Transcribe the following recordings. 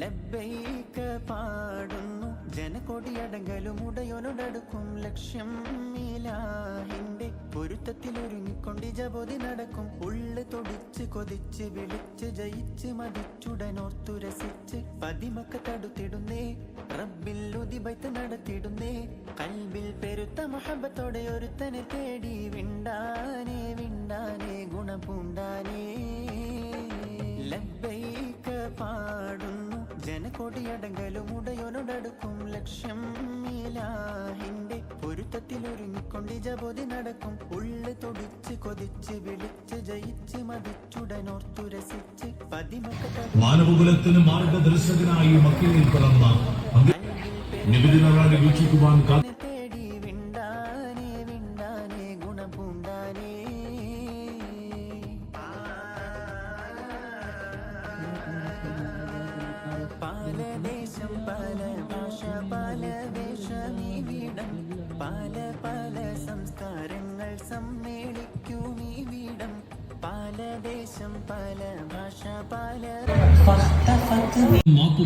ലബ്ബൈക പാടുന്നു. ജനകൊടിയടങ്കലും ഉടയൊനോടടുക്കും ലക്ഷ്യം മീലാഹിന്റെ പൊരുത്തത്തിലൊരുങ്ങിക്കൊണ്ട് ജപോതി നടക്കും. ഉള്ളു തൊടിച്ച് കൊതിച്ച് വിളിച്ച് ജയിച്ച് മതിച്ചുടനോർത്തു രസിച്ച് പതിമക്ക തടുത്തിടുന്നേ. റബ്ബിൽ ഉദിബൈത്ത് നടത്തിടുന്നേ. കൽബിൽ പെരുത്ത മഹബത്തോടെ ഒരുത്തനെ തേടി വിണ്ടാനേ വിണ്ടാനേ ഗുണപൂണ്ടാനേ ലബ്ബൈക പാടുന്നു. ജനകൊടിയടങ്കലും ഉടയോനോടടുക്കും ലക്ഷ്യം മീലാഹിന്റെ പൊരുത്തത്തിലൊരുങ്ങിക്കൊണ്ട് ജപതി നടക്കും. ഉള്ളു തൊടിച്ച് കൊതിച്ച് വിളിച്ച് ജയിച്ച് മതിച്ചുടനോർത്തു രസിച്ച് മാനവകുലത്തിന് മാർഗദർശകനായി മക്കയിൽ പിറന്ന നിബിദിനറാണ് വീക്ഷിക്കുവാൻ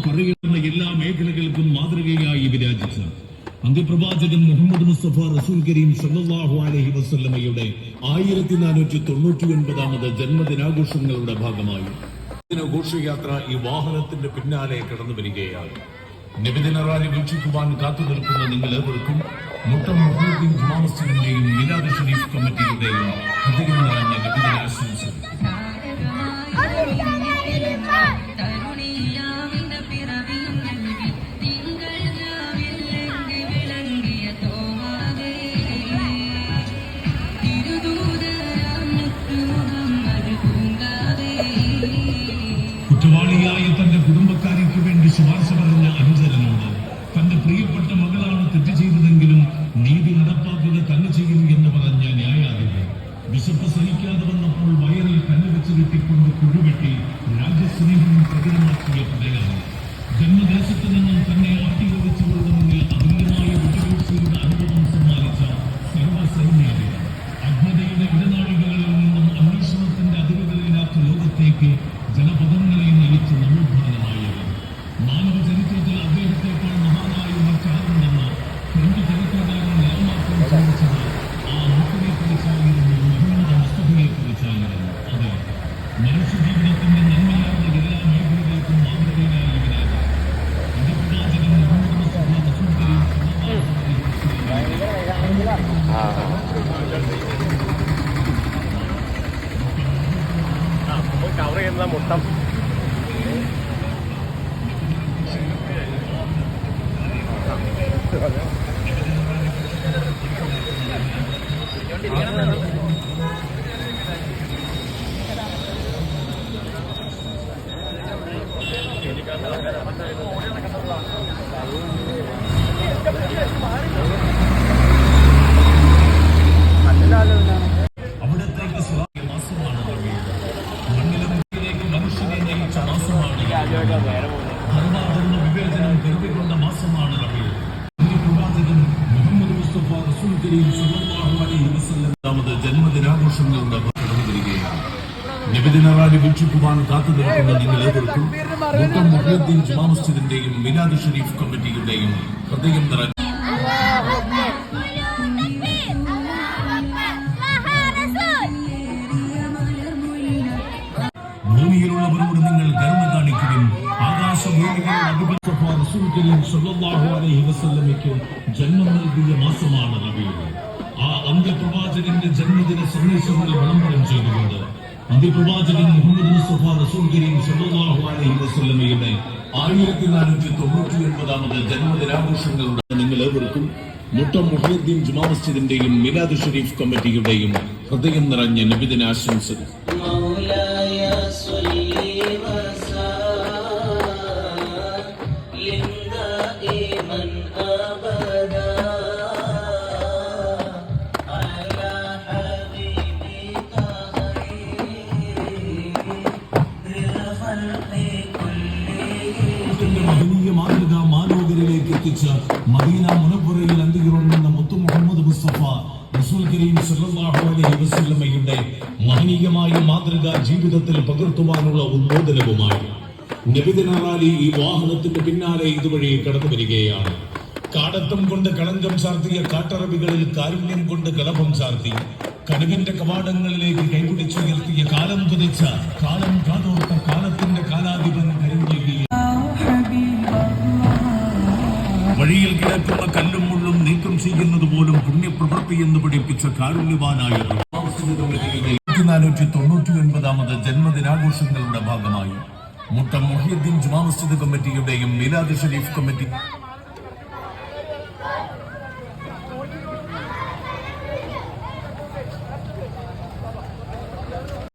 പറയുന്ന എല്ലാ മേഖലകൾക്കും മാതൃകയായി വിരാജിച്ച അന്ത്യപ്രവാചകൻ മുഹമ്മദ് മുസ്തഫ റസൂൽ കരീം സല്ലാഹു അലഹി വസല്ലമയുടെ ആയിരത്തി നാനൂറ്റി തൊണ്ണൂറ്റി ഒൻപതാമത് ജന്മദിനാഘോഷങ്ങളുടെ ഭാഗമായി ദിനഘോഷയാത്ര ഈ വാഹനത്തിന്റെ പിന്നാലെ കടന്നു വരികയാണ് നിബിദിന റാലി വീക്ഷിക്കുവാൻ കാത്തു നിൽക്കുന്ന നിങ്ങൾ ഏവർക്കും മുട്ടം മുഹമ്മദീൻ ജുമാ മിലാദ് ഷരീഫ് കമ്മിറ്റിയുടെയും ഹൃദയം നിറഞ്ഞ തരുണിയാവിന്റെ കുറ്റവാളിയായ തന്റെ കുടുംബക്കാരിക്ക് വേണ്ടി ശുപാർശ പറഞ്ഞ അനുചരനോട് തന്റെ പ്രിയപ്പെട്ട മകളാണ് തെറ്റ് ചെയ്തതെങ്കിലും mỗi cầu em là một tâm Thank you. രണ്ടാമത് ജന്മദിനാഘോഷങ്ങളുടെ കടന്നു വരികയാണ്. നിബിദിന റാലി വീക്ഷിക്കുവാൻ കാത്തു നിൽക്കുന്ന നിങ്ങൾ ഏവർക്കും മുട്ടം മുഹ്യദ്ദീൻ ജുമാ മസ്ജിദിന്റെയും മിലാദ് ഷരീഫ് കമ്മിറ്റിയുടെയും ഹൃദയം നിറഞ്ഞ ഭൂമിയിലുള്ളവരോട് നിങ്ങൾ കരുണ കാണിക്കുകയും വസല്ലമയ്ക്ക് ജന്മം നൽകിയ മാസമാണ് റബീഉൽ ആ അന്ത്യപ്രവാചകന്റെ ജന്മദിന സന്ദേശങ്ങൾ വിളംബരം ചെയ്തുകൊണ്ട് അന്ത്യപ്രവാചകൻ മുഹമ്മദ് മുസ്തഫ റസൂൽ കരീം സല്ലല്ലാഹു അലൈഹി വസല്ലമയുടെ ആയിരത്തി നാനൂറ്റി തൊണ്ണൂറ്റി ഒൻപതാമത് ജന്മദിനാഘോഷങ്ങളുടെ നിങ്ങൾ ഏവർക്കും മുട്ടം മുഹീദ്ദീൻ ജുമാ മസ്ജിദിന്റെയും മിലാദ് ഷെരീഫ് കമ്മിറ്റിയുടെയും ഹൃദയം നിറഞ്ഞ നബിദിന ആശംസകൾ മാനോകരിലേക്ക് മദീന മുനപ്പുറയിൽ അന്തിയുറങ്ങുന്ന മുത്തു മുഹമ്മദ് മുസ്തഫ റസൂൽ കരീം സല്ലല്ലാഹു അലൈഹി വസല്ലമയുടെ മഹനീയമായ മാതൃക ജീവിതത്തിൽ പകർത്തുവാനുള്ള ഉദ്ബോധനവുമായി നബിദിനാലി ഈ വാഹനത്തിന്റെ പിന്നാലെ ഇതുവഴി കടന്നു വരികയാണ്. കാടത്തം കൊണ്ട് കളങ്കം ചാർത്തിയ കാട്ടറബികളിൽ കാരുണ്യം കൊണ്ട് കലഭം ചാർത്തി കടുവിന്റെ കവാടങ്ങളിലേക്ക് കൈപിടിച്ചുയർത്തിയ കാലം കുതിച്ച കാലം കാതോർത്ത ചെയ്യുന്നത് പോലും പുണ്യപ്രവൃത്തി എന്ന് പഠിപ്പിച്ച ഒൻപതാമത് ജന്മദിനാഘോഷങ്ങളുടെ ഭാഗമായി മുട്ടം മൊഹിയുദ്ദീൻ ജുമാ മസ്ജിദ് കമ്മിറ്റിയുടെയും മീലാദ് ഷരീഫ് കമ്മിറ്റി